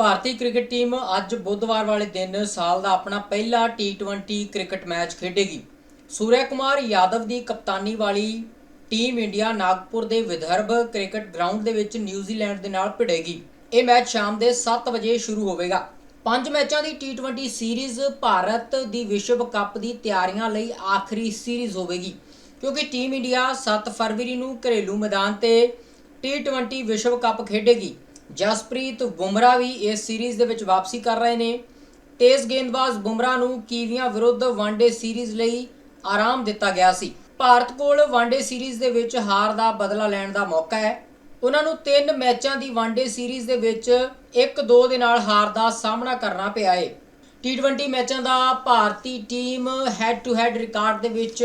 ਭਾਰਤੀ cricket team ਅੱਜ ਬੁੱਧਵਾਰ ਵਾਲੇ ਦਿਨ ਸਾਲ ਦਾ ਆਪਣਾ ਪਹਿਲਾ T20 ਕ੍ਰਿਕਟ ਮੈਚ ਖੇਡੇਗੀ। ਸੂਰਿਆ ਕੁਮਾਰ ਯਾਦਵ ਦੀ ਕਪਤਾਨੀ ਵਾਲੀ ਟੀਮ ਇੰਡੀਆ ਨਾਗਪੁਰ ਦੇ ਵਿਦਰਭ ਕ੍ਰਿਕਟ ਗਰਾਊਂਡ ਦੇ ਵਿੱਚ ਨਿਊਜ਼ੀਲੈਂਡ ਦੇ ਨਾਲ ਭਿੜੇਗੀ। ਇਹ ਮੈਚ ਸ਼ਾਮ ਦੇ 7 ਵਜੇ ਸ਼ੁਰੂ ਹੋਵੇਗਾ। ਪੰਜ ਮੈਚਾਂ ਦੀ T20 ਸੀਰੀਜ਼ ਭਾਰਤ ਦੀ ਵਿਸ਼ਵ ਕੱਪ ਦੀ ਤਿਆਰੀਆਂ ਲਈ ਆਖਰੀ ਸੀਰੀਜ਼ ਹੋਵੇਗੀ, ਕਿਉਂਕਿ ਟੀਮ ਇੰਡੀਆ 7 ਫਰਵਰੀ ਨੂੰ ਘਰੇਲੂ ਮੈਦਾਨ ਤੇ T20 ਵਿਸ਼ਵ ਕੱਪ ਖੇਡੇਗੀ। ਜਸਪ੍ਰੀਤ ਬੁਮਰਾਹ ਵੀ ਇਸ ਸੀਰੀਜ਼ ਦੇ ਵਿੱਚ ਵਾਪਸੀ ਕਰ ਰਹੇ ਨੇ। ਤੇਜ਼ ਗੇਂਦਬਾਜ਼ ਬੁਮਰਾਹ ਨੂੰ ਕੀਵੀਆਂ ਵਿਰੁੱਧ ਵਨਡੇ ਸੀਰੀਜ਼ ਲਈ ਆਰਾਮ ਦਿੱਤਾ ਗਿਆ ਸੀ। ਭਾਰਤ ਕੋਲ ਵਨਡੇ ਸੀਰੀਜ਼ ਦੇ ਵਿੱਚ ਹਾਰ ਦਾ ਬਦਲਾ ਲੈਣ ਦਾ ਮੌਕਾ ਹੈ। ਉਹਨਾਂ ਨੂੰ ਤਿੰਨ ਮੈਚਾਂ ਦੀ ਵਨਡੇ ਸੀਰੀਜ਼ ਦੇ ਵਿੱਚ 1-2 ਦੇ ਨਾਲ ਹਾਰ ਦਾ ਸਾਹਮਣਾ ਕਰਨਾ ਪਿਆ ਏ। T20 ਮੈਚਾਂ ਦਾ ਭਾਰਤੀ team head to head record ਦੇ ਵਿੱਚ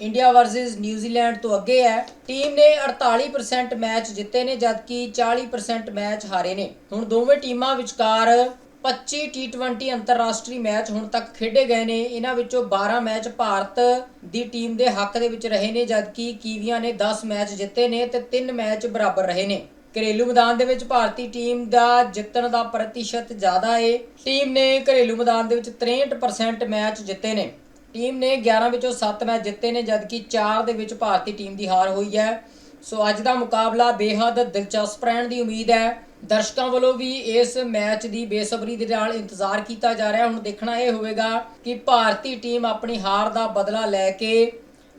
ਇੰਡੀਆ ਵਰਸਸ ਨਿਊਜ਼ੀਲੈਂਡ ਤੋਂ ਅੱਗੇ ਹੈ। ਟੀਮ ਨੇ 48% ਮੈਚ ਜਿੱਤੇ ਨੇ, ਜਦਕਿ 40% ਮੈਚ ਹਾਰੇ ਨੇ। ਹੁਣ ਦੋਵੇਂ ਟੀਮਾਂ ਵਿਚਕਾਰ 25 T20 ਅੰਤਰਰਾਸ਼ਟਰੀ ਮੈਚ ਹੁਣ ਤੱਕ ਖੇਡੇ ਗਏ ਨੇ। ਇਹਨਾਂ ਵਿੱਚੋਂ 12 ਮੈਚ ਭਾਰਤ ਦੀ ਟੀਮ ਦੇ ਹੱਕ ਦੇ ਵਿੱਚ ਰਹੇ ਨੇ, ਜਦਕਿ ਕੀਵੀਆਂ ਨੇ 10 ਮੈਚ ਜਿੱਤੇ ਨੇ ਤੇ 3 ਮੈਚ ਬਰਾਬਰ ਰਹੇ ਨੇ। ਘਰੇਲੂ ਮੈਦਾਨ ਦੇ ਵਿੱਚ ਭਾਰਤੀ ਟੀਮ ਦਾ ਜਿੱਤਣ ਦਾ ਪ੍ਰਤੀਸ਼ਤ ਜ਼ਿਆਦਾ ਏ। ਟੀਮ ਨੇ ਘਰੇਲੂ ਮੈਦਾਨ ਦੇ ਵਿੱਚ 63% ਮੈਚ ਜਿੱਤੇ ਨੇ। ਟੀਮ ਨੇ 11 ਵਿੱਚੋਂ 7 ਮੈਚ ਜਿੱਤੇ ਨੇ, ਜਦਕਿ 4 ਦੇ ਵਿੱਚ ਭਾਰਤੀ ਟੀਮ ਦੀ ਹਾਰ ਹੋਈ ਹੈ। ਸੋ ਅੱਜ ਦਾ ਮੁਕਾਬਲਾ ਬੇਹੱਦ ਦਿਲਚਸਪ ਰਹਿਣ ਦੀ ਉਮੀਦ ਹੈ। ਦਰਸ਼ਕਾਂ ਵੱਲੋਂ ਵੀ ਇਸ ਮੈਚ ਦੀ ਬੇਸਬਰੀ ਦੇ ਨਾਲ ਇੰਤਜ਼ਾਰ ਕੀਤਾ ਜਾ ਰਿਹਾ ਹੁਣ ਦੇਖਣਾ ਇਹ ਹੋਵੇਗਾ ਕਿ ਭਾਰਤੀ ਟੀਮ ਆਪਣੀ ਹਾਰ ਦਾ ਬਦਲਾ ਲੈ ਕੇ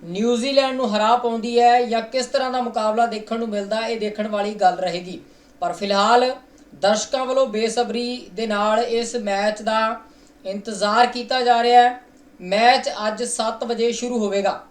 ਨਿਊਜ਼ੀਲੈਂਡ ਨੂੰ ਹਰਾ ਪਾਉਂਦੀ ਹੈ ਜਾਂ ਕਿਸ ਤਰ੍ਹਾਂ ਦਾ ਮੁਕਾਬਲਾ ਦੇਖਣ ਨੂੰ ਮਿਲਦਾ, ਇਹ ਦੇਖਣ ਵਾਲੀ ਗੱਲ ਰਹੇਗੀ। ਪਰ ਫਿਲਹਾਲ ਦਰਸ਼ਕਾਂ ਵੱਲੋਂ ਬੇਸਬਰੀ ਦੇ ਨਾਲ ਇਸ ਮੈਚ ਦਾ ਇੰਤਜ਼ਾਰ ਕੀਤਾ ਜਾ ਰਿਹਾ ਹੈ। ਮੈਚ ਅੱਜ 7 ਵਜੇ ਸ਼ੁਰੂ ਹੋਵੇਗਾ।